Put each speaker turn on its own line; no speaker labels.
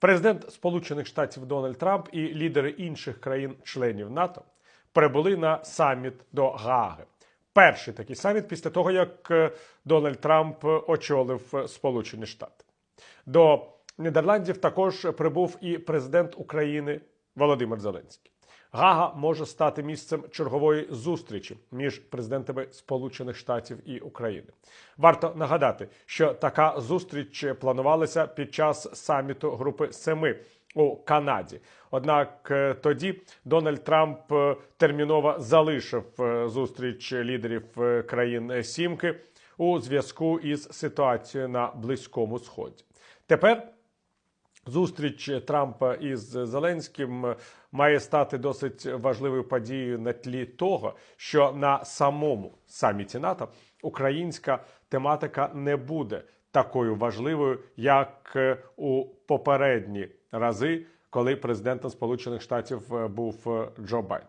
Президент Сполучених Штатів Дональд Трамп і лідери інших країн-членів НАТО прибули на саміт до Гааги. Перший такий саміт після того, як е, Дональд Трамп очолив е, Сполучені Штати. До Нідерландів також прибув і президент України Володимир Зеленський. Гага може стати місцем чергової зустрічі між президентами Сполучених Штатів і України. Варто нагадати, що така зустріч планувалася під час саміту Групи Семи у Канаді. Однак е, тоді Дональд Трамп е, терміново залишив е, зустріч лідерів країн Сімки у зв'язку із ситуацією на Близькому Сході. Тепер Зустріч Трампа із Зеленським має стати досить важливою подією на тлі того, що на самому саміті НАТО українська тематика не буде такою важливою, як е, у попередні рази, коли президентом Сполучених Штатів е, був е, Джо Байден.